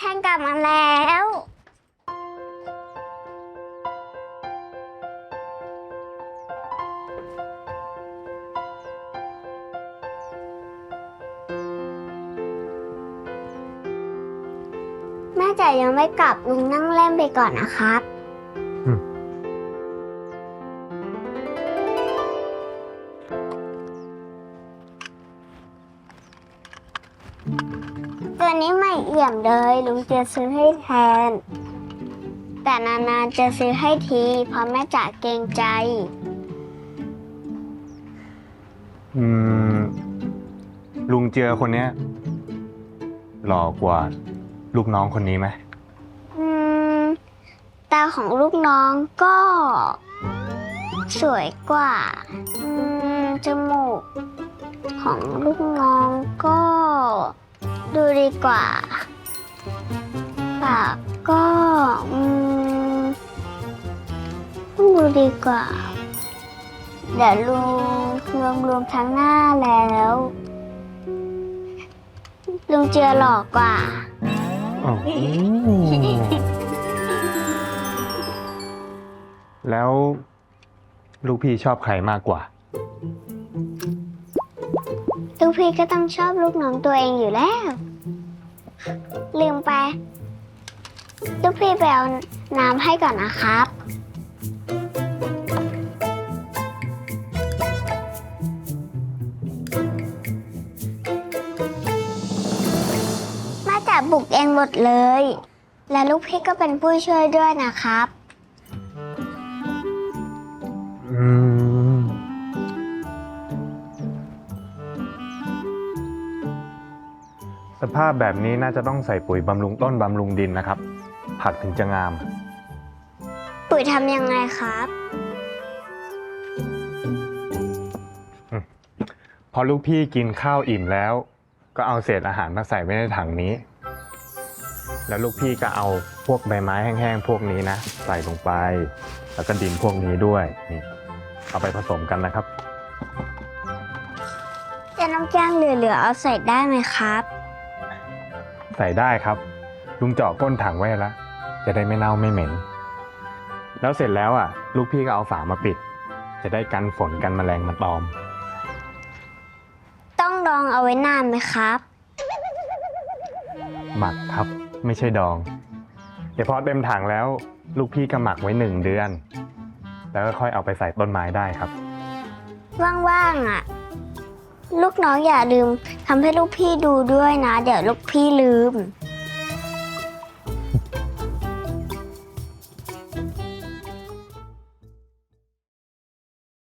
แทงกลับมาแล้ว แม่จ๋ายังไม่กลับลุงนั่งเล่นไปก่อนนะครับ ตัวนี้ไม่เอี่ยมเลยลุงจะซื้อให้แทน แต่นานๆจะซื้อให้ทีเพราะแม่จ๋าเกรงใจ อืม ลุงเจือคนเนี้ยหล่อกว่าลูกน้องคนนี้ไหมอืม ตาของลูกน้องก็ สวยกว่า อืม จมูก ของลูกน้องก็ ดูดีกว่า ปากก็อืมดูดีกว่า เดี๋ยวลุงรวมรวมทั้งหน้าแล้วลุงเจือหลอกกว่าอ๋อแล้วลูกพี่ชอบใครมากกว่า ลูกพี่ก็ต้องชอบลูกน้องตัวเองอยู่แล้ว ลืมไป ลูกพี่ไปเอาน้ำให้ก่อนนะครับ มาจากบุกเองหมดเลย และลูกพี่ก็เป็นผู้ช่วยด้วยนะครับ สภาพแบบนี้น่าจะต้องใส่ปุ๋ยบำรุงต้นบำรุงดินนะครับ ผักถึงจะงาม ปุ๋ยทำยังไงครับ พอลูกพี่กินข้าวอิ่มแล้ว ก็เอาเศษอาหารมาใส่ไว้ในถังนี้ แล้วลูกพี่ก็เอาพวกใบไม้แห้งๆพวกนี้นะ ใส่ลงไป แล้วก็ดินพวกนี้ด้วยนี่เอาไปผสมกันนะครับจะน้ำแกงเหลือๆเอาใส่ได้ไหมครับ ใส่ได้ครับ ลุงเจาะก้นถังไว้แล้วจะได้ไม่เน่าไม่เหม็น แล้วเสร็จแล้วอะ ลูกพี่ก็เอาฝามาปิด จะได้กันฝนกันแมลงมาตอม ต้องดองเอาไว้นานไหมครับ หมักครับไม่ใช่ดอง เดี๋ยวพอเต็มถังแล้ว ลูกพี่ก็หมักไว้หนึ่งเดือน แล้วก็ค่อยเอาไปใส่ต้นไม้ได้ครับ ว่างๆอะ ลูกน้องอย่าลืมทำให้ลูกพี่ดูด้วยนะ เดี๋ยวลูกพี่ลืม